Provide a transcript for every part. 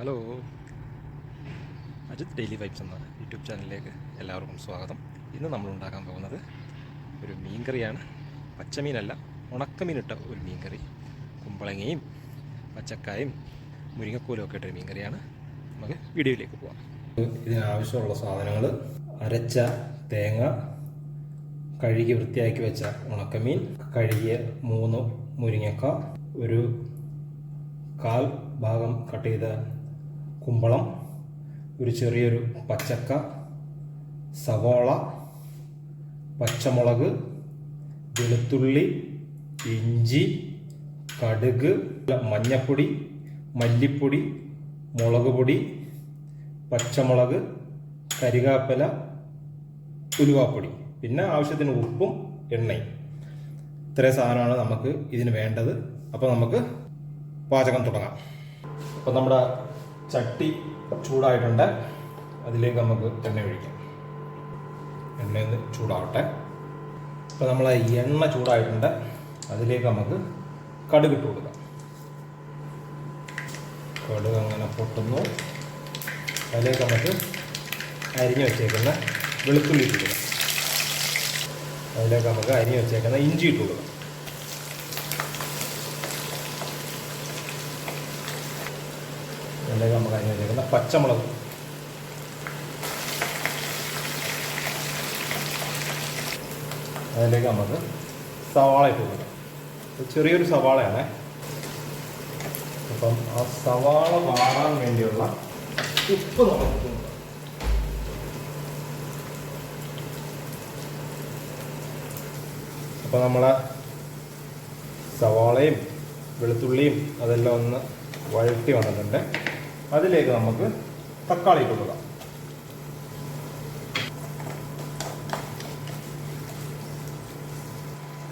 Hello. Ajith daily vibes എന്ന YouTube ചാനലിലേക്ക് എല്ലാവർക്കും സ്വാഗതം. ഇന്ന് നമ്മൾ ഉണ്ടാക്കാൻ പോകുന്നത് ഒരു മീൻകറിയാണ്. പച്ചമീനല്ല ഉണക്കമീനിട്ട ഒരു മീൻകറി. കുമ്പളങ്ങയും പച്ചക്കായും മുരിങ്ങക്കോലും ഒക്കെ ഇട്ടൊരു മീൻകറിയാണ്. നമുക്ക് വീഡിയോയിലേക്ക് പോകാം ഇതിനാവശ്യമുള്ള സാധനങ്ങൾ അരച്ച തേങ്ങ കഴുകി വൃത്തിയാക്കി വെച്ച ഉണക്കമീൻ കഴുകിയ മൂന്ന് മുരിങ്ങക്ക ഒരു കാൽ ഭാഗം കട്ട് ചെയ്ത കുമ്പളം ഒരു ചെറിയൊരു പച്ചക്ക സവോള പച്ചമുളക് വെളുത്തുള്ളി ഇഞ്ചി കടുക് മഞ്ഞപ്പൊടി മല്ലിപ്പൊടി മുളക് പൊടി പച്ചമുളക് കരികാപ്പല ഉലുവാപ്പൊടി. പിന്നെ ആവശ്യത്തിന് ഉപ്പും എണ്ണയും. ഇത്രയും സാധനമാണ് നമുക്ക് ഇതിന് വേണ്ടത്. അപ്പോൾ നമുക്ക് പാചകം തുടങ്ങാം. അപ്പോൾ നമ്മുടെ ചട്ടി ചൂടായിട്ടുണ്ട്. അതിലേക്ക് നമുക്ക് എണ്ണ ഒഴിക്കാം. എണ്ണ ഒന്ന് ചൂടാവട്ടെ. അപ്പോൾ നമ്മൾ എണ്ണ ചൂടായിട്ടുണ്ട്. അതിലേക്ക് നമുക്ക് കടുക് ഇട്ട് കൊടുക്കാം. കടുക് അങ്ങനെ പൊട്ടുന്നു. അതിലേക്ക് നമുക്ക് അരിഞ്ഞു വെച്ചേക്കുന്ന വെളുത്തുള്ളി ഇട്ട് കൊടുക്കാം. അതിലേക്ക് നമുക്ക് അരിഞ്ഞു വെച്ചേക്കുന്ന ഇഞ്ചി ഇട്ട് കൊടുക്കാം. അതിലേക്ക് നമുക്ക് അതിന് വെച്ചേക്കുന്ന പച്ചമുളക്. അതിലേക്ക് നമുക്ക് സവാള ഇട്ട് ചെറിയൊരു സവാളയാണ്. അപ്പം ആ സവാള വാടാൻ വേണ്ടിയുള്ള ഉപ്പ് നമുക്ക് അപ്പോൾ നമ്മളെ സവാളയും വെളുത്തുള്ളിയും അതെല്ലാം ഒന്ന് വഴറ്റി വന്നിട്ടുണ്ട്. അതിലേക്ക് നമുക്ക് തക്കാളി കൊടുക്കാം.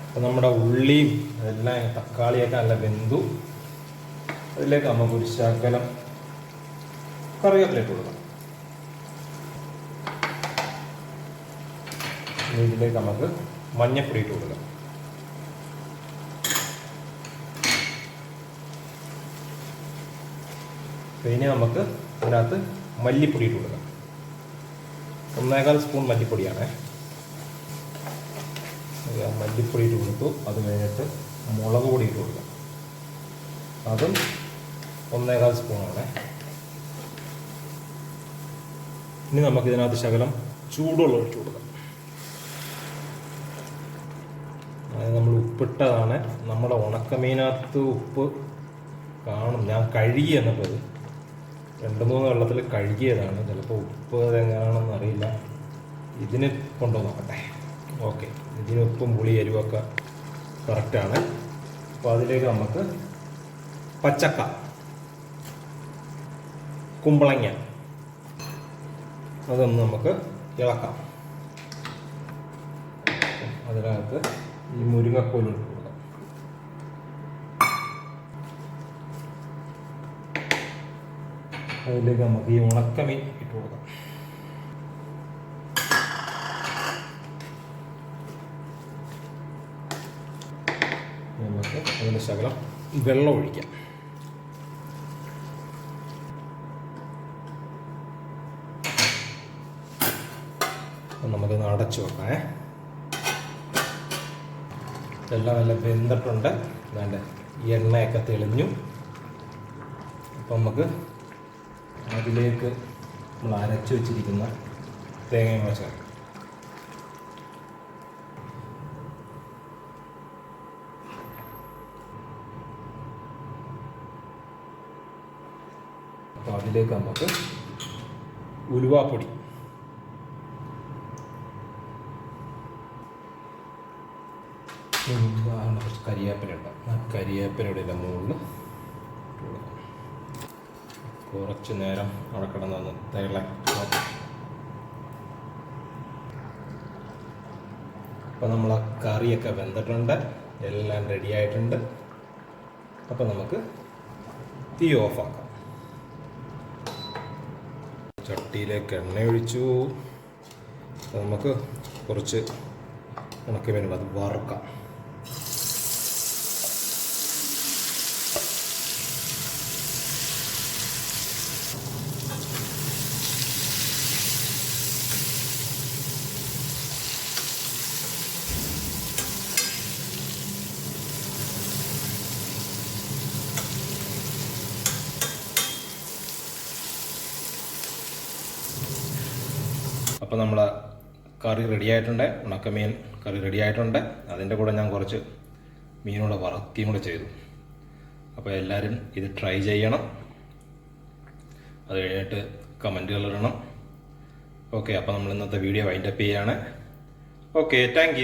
അപ്പോൾ നമ്മുടെ ഉള്ളിയും അതെല്ലാം തക്കാളിയൊക്കെ നല്ല വെന്തു. അതിലേക്ക് നമുക്ക് ഒരു ശകലം കറിവേപ്പിലേക്ക് കൊടുക്കാം. ഇനി ഇതിലേക്ക് നമുക്ക് മഞ്ഞപ്പൊടി ഇട്ട് കൊടുക്കാം. ഇനി നമുക്ക് ഇതിനകത്ത് മല്ലിപ്പൊടി ഇട്ട് കൊടുക്കാം. ഒന്നേകാൽ സ്പൂൺ മല്ലിപ്പൊടിയാണ്. മല്ലിപ്പൊടി ഇട്ട് കൊടുത്തു. അത് കഴിഞ്ഞിട്ട് മുളക് പൊടി ഇട്ട് കൊടുക്കാം. അതും ഒന്നേകാൽ സ്പൂണാണ്. ഇനി നമുക്ക് ഇതിനകത്ത് ശകലം ചൂടുവെള്ളം ഒഴിച്ചു കൊടുക്കാം. അതായത് നമ്മൾ ഉപ്പിട്ടതാണ്. നമ്മുടെ ഉണക്കമീനകത്ത് ഉപ്പ് കാണും. ഞാൻ കഴുകി എന്നപ്പോൾ രണ്ട് മൂന്ന് വെള്ളത്തിൽ കഴുകിയതാണ്. ചിലപ്പോൾ ഉപ്പ് അതെങ്ങനെയാണെന്ന് അറിയില്ല. ഇതിന് കൊണ്ടു നോക്കട്ടെ. ഓക്കെ. ഇതിന് ഉപ്പും പുളി എരിവൊക്കെ കറക്റ്റാണ് അപ്പോൾ അതിലേക്ക് നമുക്ക് പച്ചക്ക കുമ്പളങ്ങ അതൊന്ന് നമുക്ക് ഇളക്കാം. അതിനകത്ത് ഈ മുരിങ്ങക്കോലും ഇട്ട് കൊടുക്കാം അതിലേക്ക് നമുക്ക് ഈ ഉണക്കമീൻ ഇട്ട് കൊടുക്കാം. നമുക്ക് അതിന് ശകലം വെള്ളം ഒഴിക്കാം. നമുക്കൊന്ന് അടച്ചു വെക്കാം എല്ലാം നല്ല വെന്തിട്ടുണ്ട്. വേണ്ട എണ്ണയൊക്കെ തെളിഞ്ഞു. അപ്പം നമുക്ക് അതിലേക്ക് നമ്മൾ അരച്ചു വെച്ചിരിക്കുന്ന തേങ്ങയും ചേർക്കാം. അപ്പോൾ അതിലേക്ക് നമുക്ക് ഉലുവാപ്പൊടി. കുറച്ച് ഇല മുകളിൽ കുറച്ച് നേരം അവിടെ കിടന്നു തിളക്കുക അപ്പോൾ നമ്മൾ കറിയൊക്കെ വെന്തിട്ടുണ്ട്. എല്ലാം റെഡി ആയിട്ടുണ്ട്. അപ്പോൾ നമുക്ക് തീ ഓഫാക്കാം ചട്ടിയിലേക്ക് എണ്ണ ഒഴിച്ചു നമുക്ക് കുറച്ച് ഉണക്കമീനുണ്ട് അത് വറുക്കാം. അപ്പോൾ നമ്മൾ കറി റെഡി ആയിട്ടുണ്ട്. ഉണക്കമീൻ കറി റെഡി ആയിട്ടുണ്ട്. അതിന്റെ കൂടെ ഞാൻ കുറച്ച് മീനൂടെ വറുത്തിയും കൂടെ ചെയ്തു. അപ്പോൾ എല്ലാവരും ഇത് ട്രൈ ചെയ്യണം. അത് കഴിഞ്ഞിട്ട് കമന്റുകൾ ഇടണം. ഓക്കെ അപ്പോൾ നമ്മൾ ഇന്നത്തെ വീഡിയോ വൈൻഡപ്പ് ചെയ്യാണ്. Okay thank